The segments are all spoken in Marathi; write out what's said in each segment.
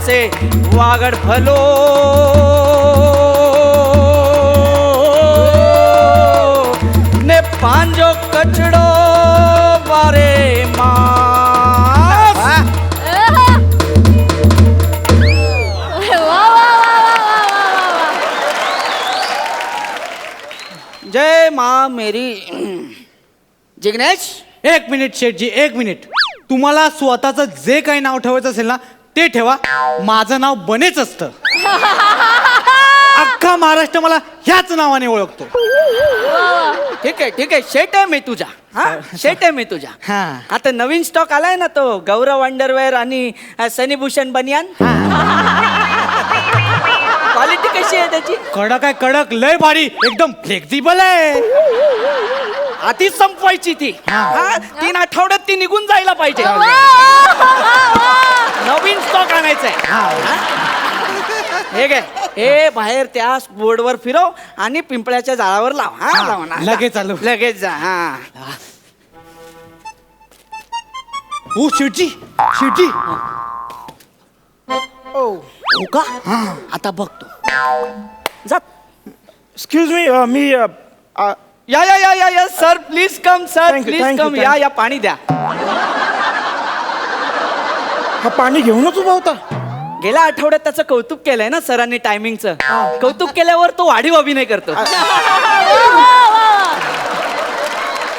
पासे वागड फलो। ने पांजो कचड़ो बारे जय माँ मेरी। जिग्नेश? एक मिनिट शेठजी एक मिनिट. तुम्हाला स्वतःचं जे काही नाव ठेवायचं असेल ना ते ठेवा माझं नाव बनेच असतं. अख्खा महाराष्ट्र मला ह्याच नावाने ओळखतो. ठीक आहे ठीक आहे. शेट आहे मी तुझा. हा? शेट आहे मी तुझा. हा. आता नवीन स्टॉक आलाय ना तो गौरव अंडरवेअर आणि अ, सनीभूषण बनियान. क्वालिटी कशी आहे त्याची? कडक आहे कडक लय भारी एकदम फ्लेक्झिबल आहे. आधीच संपवायची ती. हा तीन आठवड्यात ती निघून जायला पाहिजे नवीन स्टॉक आणायचा आहे हे. काय हे बाहेर त्या बोर्डवर फिरव आणि पिंपळ्याच्या झाडावर लाव. हा हा, लाव ना. लगेच आलो. लगेच जा हा. हो शेठजी शेठजी. हो का? आता बघतो. जात एक्सक्यूज मी मी या या या या या sir please come sir Thank you, please thank you, come thank या you. या पाणी द्या. हा पाणी घेऊनच उभा होता. गेल्या आठवड्यात त्याचं कौतुक केलंय ना सरांनी टायमिंगचं कौतुक केल्यावर तो वाढीव अभिनय करतो.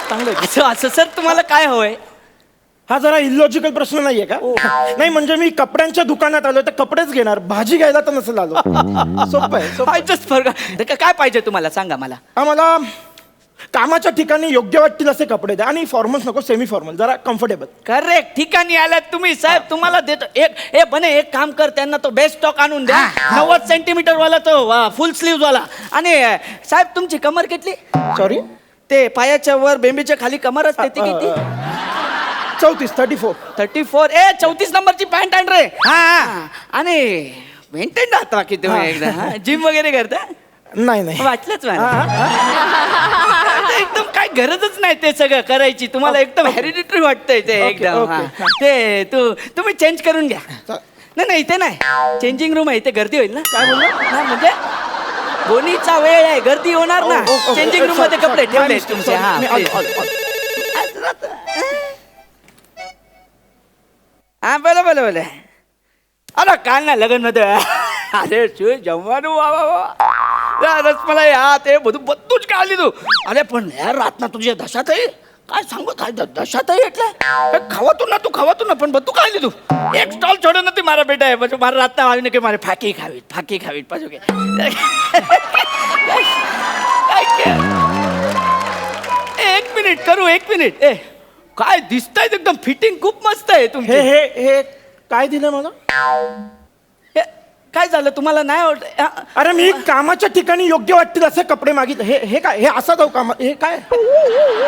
चांगलं. असं असं सर तुम्हाला काय हवंय? हा जरा इलॉजिकल प्रश्न नाहीये का? नाही म्हणजे मी कपड्यांच्या दुकानात आलो तर कपडेच घेणार भाजी घ्यायला तर नसेल आलो. सोपं आहे सोपं आहे. just फरक काय पाहिजे तुम्हाला? सांगा मला. आम्हाला कामाच्या ठिकाणी योग्य वाटतील असे कपडे द्या. आणि फॉर्मल्स नको सेमी फॉर्मल जरा कम्फर्टेबल करेक्ट ठिकाणी आलात तुम्ही साहेब. तुम्हाला देतो. एक ए बने एक काम कर. त्यांना तो बेस्ट स्टॉक आणून द्या. नव्वद सेंटीमीटर वाला तो फुल स्लीव वाला. आणि साहेब तुमची कमर किती? सॉरी ते पायाच्या वर बेंबीच्या खाली कमर असते ती किती? चौतीस thirty four thirty four A चौतीस नंबरची पॅन्ट आण रे. हा आणि मेंटेन राहता बाकी तुम्ही एकदा जिम वगैरे करता? नाही नाही. वाटलंच मला. एकदम काय गरजच नाही ते सगळं करायची. तुम्हाला एकदम हेरिडिटरी वाटतंय ते एकदम ते तू तुम्ही चेंज करून घ्या. नाही नाही इथे नाही. चेंजिंग रूम आहे इथे गर्दी होईल ना? काय बोलला? ना म्हणजे दोन्हीचा वेळ आहे गर्दी होणार ना? चेंजिंग रूममध्ये कपडे ठेवले तुमचे हा हा बोला बोला बोला. अरे काल ना लग्नमध्ये अरे शिव जमवा वा वा. વા રસમલાઈ હા તે બધું બધું જ ખાઈ લીધું અરે પણ યાર રાતના તું જે દશા થઈ काय सांगू काय द- दशा થઈ એટલે એ ખવાતું નતું ખવાતું ન પણ બધું ખાઈ લીધું એક સ્ટોલ છોડ્યો નથી મારા બેટાએ પછી મારા રાતના આવીને કે મારે ફાકી ખાવી ફાકી ખાવી પાછું કે काय કે एक मिनिट करू एक मिनिट ए काय दिसतंय एकदम फिटिंग खूप मस्त आहे तुमची हे हे हे काय दिलं मला हे, काय झालं? तुम्हाला नाही आवडत? अरे मी कामाच्या ठिकाणी योग्य वाटतील असे कपडे मागितले हे हे काय? हे असं जाऊ कामा हे काय?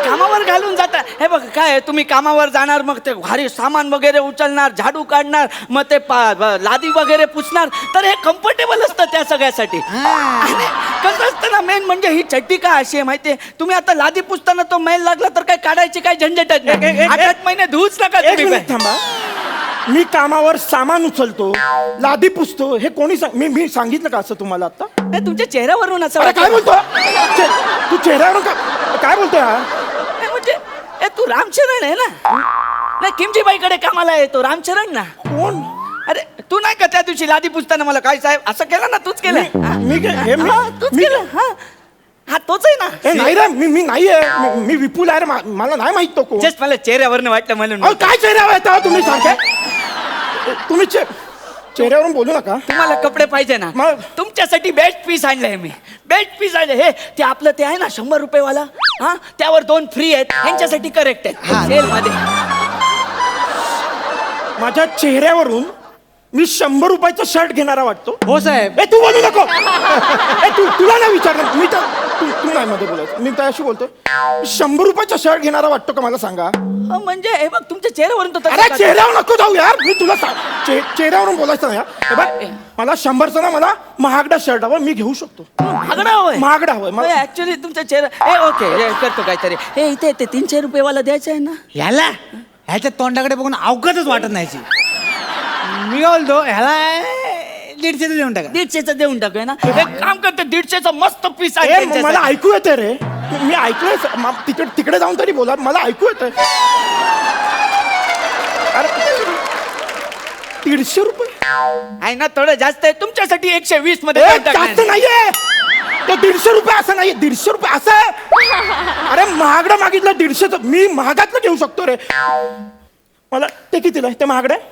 कामावर घालून जाता. हे बघ काय आहे, तुम्ही कामावर जाणार मग ते भारी सामान वगैरे उचलणार झाडू काढणार मग ते पा- ब- लादी वगैरे पुसणार. तर हे कम्फर्टेबल असतं त्या सगळ्यासाठी. आणि कसं असतं ना मेन म्हणजे ही चड्डी काय अशी आहे माहितीये? तुम्ही आता लादी पुसताना तो मैल लागला तर काय काढायची काय झंझटच एक- नाही एक- आठ आठ महिने धुवूच नका एक तुम्ही मिनिट थांबा. मी कामावर सामान उचलतो लादी पुसतो हे कोणी सांग मी मी सांगितलं का असं तुम्हाला आता? नाही, तुमच्या चेहऱ्यावरून असं अरे काय वाटतं. बोलतो चे- तू चेहऱ्यावरून का काय हा? नाही, म्हणजे ए तू रामचरण आहे ना? नाही किमजीबाईकडे कामाला आहे तो रामचरण ना? कोण? अरे तू नाही का त्या दिवशी लादी पुसताना मला काय साहेब असं केलं ना तूच केलं? मी- हा? मी काय- हे मी- हा, तूच मी- केलं हा. हा तोच आहे हे ना नाही रे मी मी नाही आहे. मी- मी विपुल आहे रे मा- मला नाही माहीत तो कोण. जस्ट मला चेहऱ्यावरनं वाटलं म्हणून. अहो, काय चेहऱ्यावर येता तुम्ही चे- चेहऱ्यावरून बोलू नका. तुम्हाला कपडे पाहिजे ना. मग? तुमच्यासाठी बेस्ट पीस आणलंय मी. बेस्ट पीस आणले. हे ते आपलं ते आहे ना शंभर रुपये वाला हा? त्यावर दोन फ्री आहेत. यांच्यासाठी करेक्टमध्ये. माझ्या चेहऱ्यावरून मी शंभर रुपयाचा शर्ट घेणारा वाटतो. हो साहेब. ए तू बोलू नको. ए तू तुला नाही विचारलं मी तर तू तू नाही मध्ये बोलायचं. मी त्याशी बोलतोय. शंभर रुपयाचा शर्ट घेणारा वाटतो का मला सांगा? अ, म्हणजे हे बघ तुमच्या चेहऱ्यावरून तो तसा अरे का- चेहऱ्यावर नको जाऊ यार. मी तुला सांग. चे- चेहऱ्यावरून बोलायचं नाही हा. हे बघ मला शंभरचा ना मला महागडा शर्ट हवा मी घेऊ शकतो. महागडा हवंय? महागडा हवंय. मला ऍक्च्युली तुमचा चेहरा ए ओके हे करतो काहीतरी. हे इथे ते तीनशे रुपये वाला द्यायचं आहे ना? याला? ह्याच्या तोंडाकडे बघून अवघडच वाटत नाही मी काय बोलतो ह्याला दीडशे देऊन टाका. दीडशेचं देऊन टाकूया ना? एक काम करते दीडशेचं मस्त पीस आहे ए, मला. ऐकू येते रे. मी ऐकलंय स- मा- तिकडे तिकडे जाऊन तरी बोला. मला ऐकू अरे दीडशे रुपये? आहे ना थोडं जास्त आहे. तुमच्यासाठी एकशे वीसमध्ये ए, देऊन टाकणार. जास्त नाहीये. ते दीडशे रुपये असं नाहीये. दीडशे रुपये असं. आहे अरे महागडं मागितलं दीडशेच मी महागातलं घेऊ शकतो रे. मला ते कितीला आहे? ते महागडं आहे?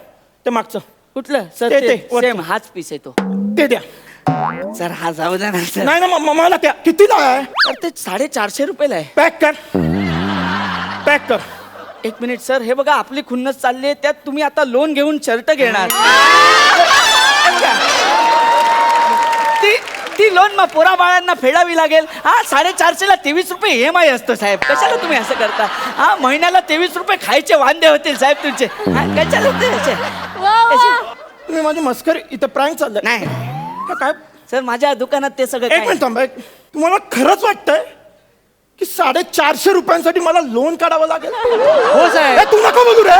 ते मागचं. कुठलं? सर ते-. सेम हाच पीस आहे तो. ते द्या. सर हा जाऊ द्या ना सर. नाही ना म- म- मला त्या कितीला आहे? सर ते साडेचारशे रुपयाला आहे. पॅक कर. पॅक कर. एक मिनिट सर हे बघा आपली खुन्नस चालली आहे. त्यात तुम्ही आता लोन घेऊन शर्ट घेणार. ती ती लोन मग पोरा बाळांना फेडावी लागेल. हा साडेचारशे ला तेवीस रुपये ई एम आय असतो साहेब. कशाला तुम्ही असं करता? हा महिन्याला तेवीस रुपये खायचे वांदे होतील साहेब तुमचे. हा, कशाला ते असे? कसे? तुम्ही माझी मस्करी इथं प्रँक चाललंय. नाही. हा, काय? सर माझ्या दुकानात ते सगळं एक काय? मिनिट थांबा एक. तुम्हाला खरंच वाटतंय की साडेचारशे रुपयांसाठी मला लोन काढावं लागेल? हो साहेब. ए, तू नका बोलू रे.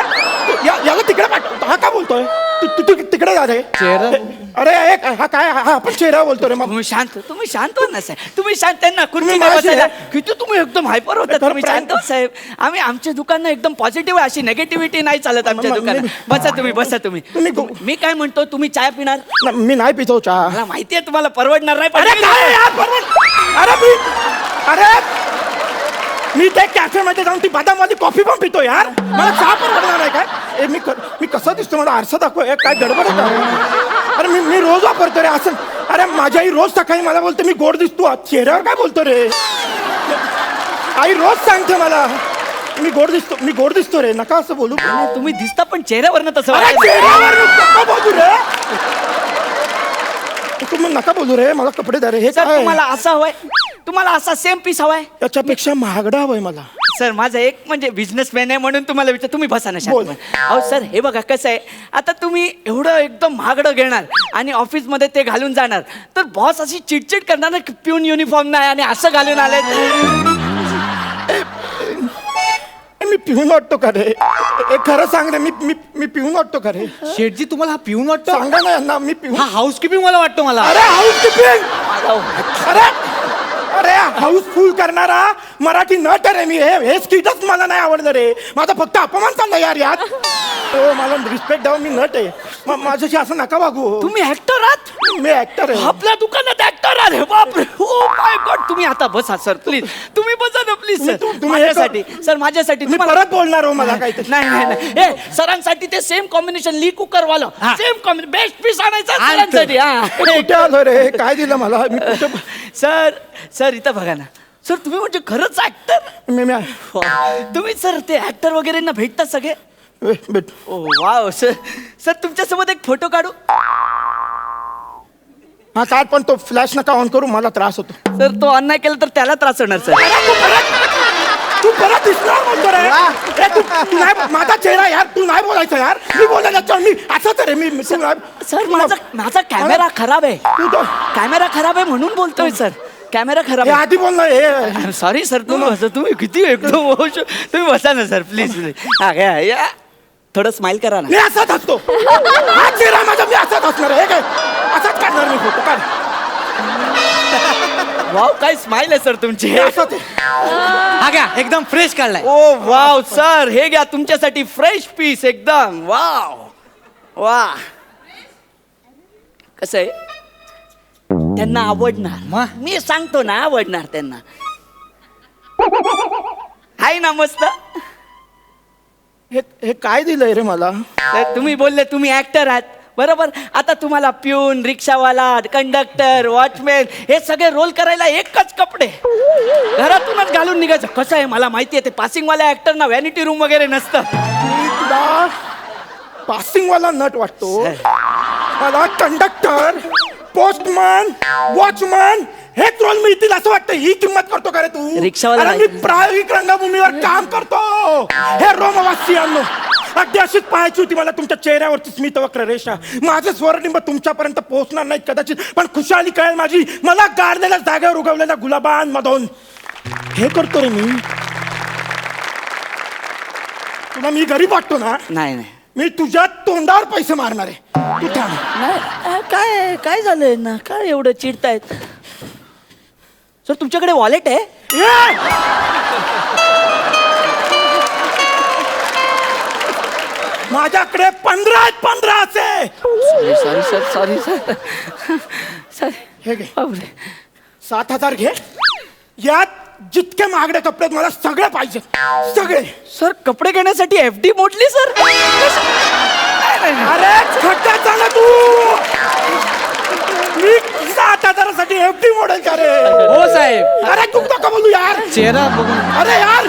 या- याला तिकडे हा काय बोलतोय? तू- तू तू तिकडे जा रे. चेहरा? अरे एक हा काय हा आपण चेहरा बोलतो रे मग. तुम्ही शांत तुम्ही शांत हो ना साहेब. तुम्ही शांत त्यांना तुम्ही बसायला. किती तुम्ही एकदम हायपर होता तुम्ही शांत हो साहेब. आम्ही आमच्या दुकान एकदम पॉझिटिव्ह आहे अशी नेगेटिव्हिटी नाही चालत आमच्या म- दुकानात. बसा तुम्ही बसा तुम्ही. मी काय म्हणतो तुम्ही चाय पिणार? न- मी नाही पितो चहा. मला माहिती आहे तुम्हाला परवडणार नाही पण अरे काय यार बरोबर अरे मी अरे मी त्या कॅफे मध्ये जाऊन ती बदामवाली कॉफी पण पितो यार. मला चहा परवडणार आहे काय? ए मी क- मी कसं दिसतो मला आरसा दाखव ए, काय गडबड आहे का? अरे मी मी रोज वापरतो रे असं अरे माझी आई रोज सकाळी मला बोलते मी गोड दिसतो चेहऱ्यावर काय बोलतो रे? आई रोज सांगते मला मी गोड दिसतो मी गोड दिसतो रे नका असं बोलू. तुम्ही दिसता पण चेहऱ्यावरनं तसं अरे. चेहऱ्यावर नका बोलू रे. तुम्ही नका बोलू रे मला कपडे द्या रे हे सर काय? तुम्हाला असा हवाय तुम्हाला असा सेम पीस हवाय? त्याच्यापेक्षा महागडा हवंय मला. सर माझा एक म्हणजे बिझनेसमॅन आहे म्हणून तुम्हाला विचार तुम्ही बसा ना बोल. शांत अहो सर हे बघा कसं आहे. आता तुम्ही एवढं एकदम महागडं घेणार आणि ऑफिसमध्ये ते घालून जाणार. तर बॉस अशी चिडचिड करणार ना की पिऊन युनिफॉर्म नाही आणि असं घालून आले मी पिऊन वाटतो का रे? ए, खरं सांग रे मी मी मी पिऊन वाटतो का रे? शेठजी तुम्हाला हा पिऊन वाटतो? सांगा ना यांना मी पिऊन हा हाऊसकीपिंग मला वाटतो मला. अरे हाऊस किपिंग अरे हाऊसफुल करणारा मराठी नट रे मी. हे हे स्किटच मला नाही आवडलं रे. माझा फक्त अपमान चालला यार यात. हो मला रिस्पेक्ट द्यावं मी नट आहे. म- माझ्याशी असं नका वागू. तुम्ही ऍक्टर आहात? मी ऍक्टर आहे. आपल्या दुकानात ऍक्टर आले. बापरे. हो माय गॉड तुम्ही आता बसा सर प्लीज तुम्ही बसा ना प्लीज सर. तुम्ही हे माझ्यासाठी सर माझ्यासाठी मी तुम्हाला परत बोलणार हो मला काहीतरी. नाही नाही नाही. ए सरांसाठी ते सेम कॉम्बिनेशन ली कुकर वाला हा. सेम कॉम्बिनेशन बेस्ट पीस आणायचा. सरांसाठी. हा. कुठे आलो रे? काय दिलं मला? मी कुठे सर सर इथं बघा ना. सर तुम्ही म्हणजे खरंच ऍक्टर मी मी तुम्ही सर ते ऍक्टर वगैरे ना भेटतात सगळे? भेट ओ वाव सर. सर तुमच्यासोबत एक फोटो काढू? हा काढ पण तो फ्लॅश नका ऑन करू मला त्रास होतो. सर तो अन्याय केला तर त्याला त्रास होणार सर. तू परत दिसणार म्हणतो रे. ए, तू तू नाही माझा चेहरा यार तू नाही बोलायचं यार. मी बोलायला चल मी असंच आहे रे मी मी- तू नाही- सर माझा माझा कॅमेरा खराब आहे. तू तो कॅमेरा खराब आहे म्हणून बोलतोय सर. कॅमेरा खराब हे आहे. आधी बोल ना हे. सॉरी सर तुम्ही बसा तुम्ही किती एकदम होश तुम्ही बसा ना सर प्लीज हा घ्या या. थोडं स्माइल करा ना. मी असाच हसतो. हा चेहरा माझा मी असाच हसणार आहे हे काय? काढणार मी फोटो काढ. वाव काय स्माइल आहे सर तुमची. हे. हा घ्या एकदम फ्रेश काढलाय. ओ वाव सर हे घ्या तुमच्यासाठी फ्रेश पीस एकदम. वाव. वा कसं आहे? त्यांना आवडणार. मग? मी सांगतो ना आवडणार त्यांना. आहे ना मस्त. हे हे काय दिलंय रे मला? तर तुम्ही बोलले तुम्ही ऍक्टर आहात. बरोबर? आता तुम्हाला पिऊन रिक्षावाला कंडक्टर वॉचमॅन हे सगळे रोल करायला एकच कपडे. घरातूनच घालून निघायचं. कसं आहे मला माहिती आहे ते पासिंगवाल्या ऍक्टरना व्हॅनिटी रूम वगैरे नसतं. मी तुला पासिंग वाला नट वाटतो. मला कंडक्टर पोस्टमन वॉचमन हेच रोल मिळतील असं वाटतं. ही किंमत करतो का रे तू? रिक्षावाला मी. प्रायोगिक रंगभूमीवर काम करतो. हे रोमवासियांनो अगदी अशीच पाहायची होती मला तुमच्या चेहऱ्यावरची स्मितवक्र रेषा. माझं स्वरनिंब तुमच्यापर्यंत पोहोचणार नाही कदाचित पण खुशाली कळेल माझी. मला गाडलेल्या जागेवर उगवलेल्या गुलाबांमधून हे करतो रे मी. तुला मी गरीब वाटतो ना? नाही नाही. मी तुझ्या तोंडावर पैसे मारणार आहे. तू थांब नाही अ, काय काय झालंय ना काय एवढं चिडतायत? सर तुमच्याकडे वॉलेट आहे! माझ्याकडे पंधरा पंधराचे sorry sorry sir sorry sir sorry हे घे. बापरे. सात हजार घे. यात जितके महागडे कपडे मला सगळे पाहिजे. सगळे. सर कपडे घेण्यासाठी एफ डी मोडली सर अरे खड्ड्यात ना तू. मी सात हजारासाठी एफडी मॉडेल का रे? हो साहेब. अरे तू नका बोलू यार. चेहरा बघून. अरे यार.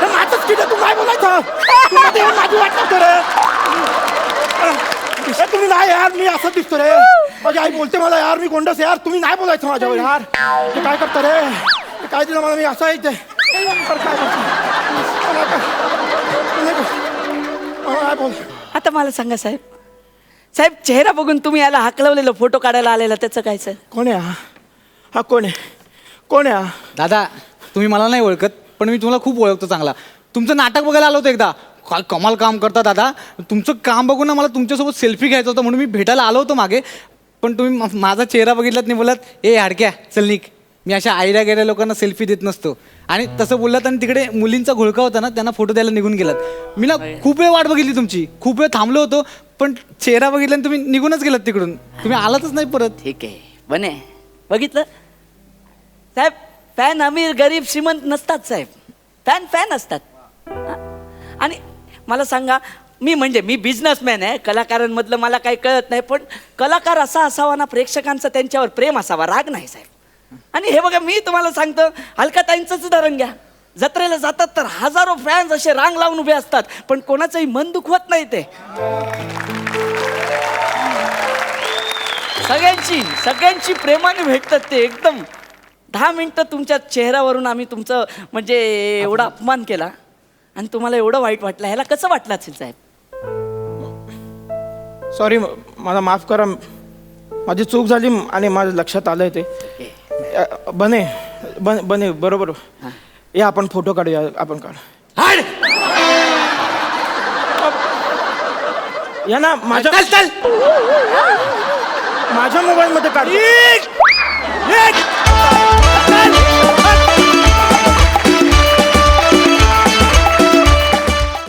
हे माझंच किती तू काय बोलायचं? तू मध्ये येऊन माझी रे. तुम्ही नाही यार मी असं दिसतो रे. माझी आई बोलते मला यार मी गोंडस यार तुम्ही नाही बोलायचं माझ्यावर यार. हे काय करता रे? हे काय दिलं मला मी असं आहे ते. बरं, काय करतो? मला काय- मला काय- मला काय बोल आता मला सांगा साहेब. साहेब चेहरा बघून तुम्ही याला हाकलवलेलं फोटो काढायला आलेला त्याचं काय सर? कोण आहे हा? हा कोण आहे? कोण आहे हा? दादा तुम्ही मला नाही ओळखत पण मी तुम्हाला खूप ओळखतो चांगला. तुमचं नाटक बघायला आलो होतो एकदा. काय कमाल काम करता दादा. तुमचं काम बघून ना मला तुमच्यासोबत सेल्फी घ्यायचं होतं म्हणून मी भेटायला आलो होतो मागे. पण तुम्ही माझा चेहरा बघितलात नाही बोलत ए हाडक्या चल निक मी अशा आयऱ्या गेल्या लोकांना सेल्फी देत नसतो. आणि तसं बोललात आणि तिकडे मुलींचा घोळका होता ना त्यांना फोटो द्यायला निघून गेलात. मी ना खूप वेळ वाट बघितली तुमची. खूप वेळ थांबलो होतो पण चेहरा बघितला आणि तुम्ही निघूनच गेलात तिकडून. तुम्ही आलातच नाही परत. ठीक आहे. बने बघितलं? साहेब फॅन अमीर गरीब श्रीमंत नसतात साहेब. फॅन फॅन असतात? आणि मला सांगा मी म्हणजे मी बिझनेसमॅन आहे कलाकारांमधलं मला काही कळत नाही पण कलाकार असा असावा ना प्रेक्षकांचं त्यांच्यावर प्रेम असावा राग नाही साहेब. आणि हे बघा मी तुम्हाला सांगतो अलकाताईंचंच उदाहरण घ्या. जत्रेला जातात तर हजारो फॅन्स असे रांग लावून उभे असतात पण कोणाचंही मन दुखवत नाही ते. सगळ्यांची सगळ्यांची प्रेमाने भेटतात ते एकदम. दहा मिनिटं तुमच्या चेहऱ्यावरून आम्ही तुमचं म्हणजे एवढा अपमान केला. आणि तुम्हाला एवढं वाईट वाटलं ह्याला कसं वाटलं असेल साहेब? सॉरी मला माफ करा. माझी चूक झाली आणि माझं लक्षात आलंय ते. बने बन बने बरोबर. या आपण फोटो काढूया आपण काढ. हाड! या ना माझ्या माझ्या मोबाईल मध्ये काढ!